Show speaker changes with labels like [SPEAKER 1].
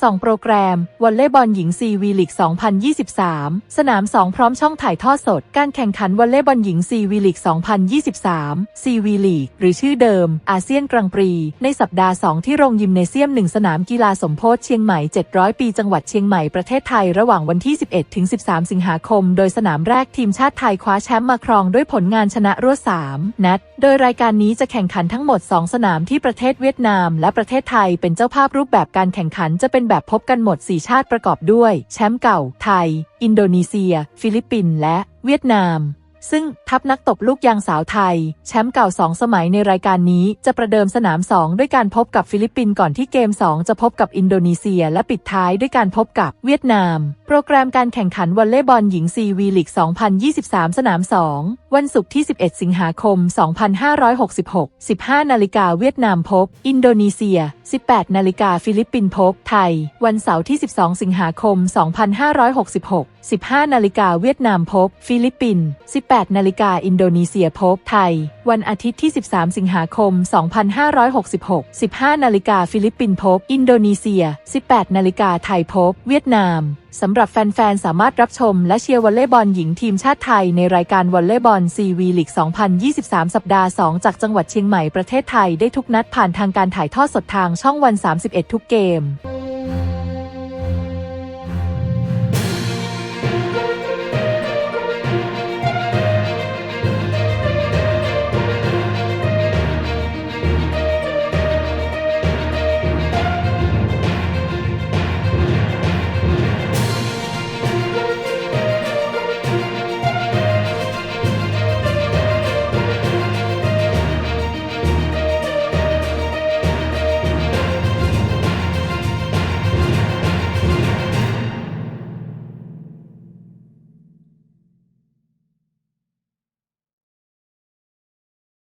[SPEAKER 1] สองโปรแกรมวอลเลย์บอลหญิงซีวีลีก 2023 สนาม 2 พร้อมช่องถ่ายทอดสด การแข่งขันวอลเลย์บอลหญิงซีวีลีก 2023ซีวีลีกหรือชื่อเดิม อาเซียนกรังปรี ในสัปดาห์ 2 ที่โรงยิมเนเซียม 1 สนามกีฬาสมโพธิเชียงใหม่ 700 ปีจังหวัดเชียงใหม่ประเทศไทยระหว่างวันที่ 11 ถึง 13 สิงหาคม โดยสนามแรกทีมชาติไทยคว้าแชมป์มาครองด้วยผลงานชนะรวด 3 นัด โดยรายการนี้จะแข่งขันทั้งหมด 2 สนามที่ประเทศเวียดนาม และประเทศไทยเป็นเจ้าภาพรูปแบบการแข่งขันจะเป็นเป็นแบบพบกันหมด 4 ชาติประกอบด้วย แชมป์เก่า ไทย อินโดนีเซีย ฟิลิปปินส์และเวียดนาม ซึ่งทัพนักตบลูกยางสาวไทย แชมป์เก่า 2 สมัยในรายการนี้จะประเดิมสนาม 2 ด้วยการพบกับฟิลิปปินส์ก่อนที่เกม 2 จะพบกับอินโดนีเซีย และปิดท้ายด้วยการพบกับเวียดนาม โปรแกรมการแข่งขันวอลเลย์บอลหญิงซีวีลีก 2023 สนาม 2 วันศุกร์ที่ 11 สิงหาคม 2566 15 นาฬิกาเวียดนามพบ อินโดนีเซีย 18 นาฬิกาฟิลิปปินส์พบไทย วันเสาร์ที่ 12 สิงหาคม 2566 15 นาฬิกาเวียดนามพบ ฟิลิปปินส์18 นาฬิกาอินโดนีเซียพบไทย วันอาทิตย์ที่ 13 สิงหาคม 2566 15 นาฬิกาฟิลิปปินส์พบ อินโดนีเซีย 18 นาฬิกาไทยพบ เวียดนาม สำหรับแฟน ๆ สามารถรับชมและเชียร์วอลเลย์บอลหญิงทีมชาติไทยในรายการวอลเลย์บอลซีวีลีก 2023 สัปดาห์ 2 จากจังหวัดเชียงใหม่ประเทศไทยได้ทุกนัดผ่านทางการถ่ายทอดสดทางช่องวัน 31 ทุกเกม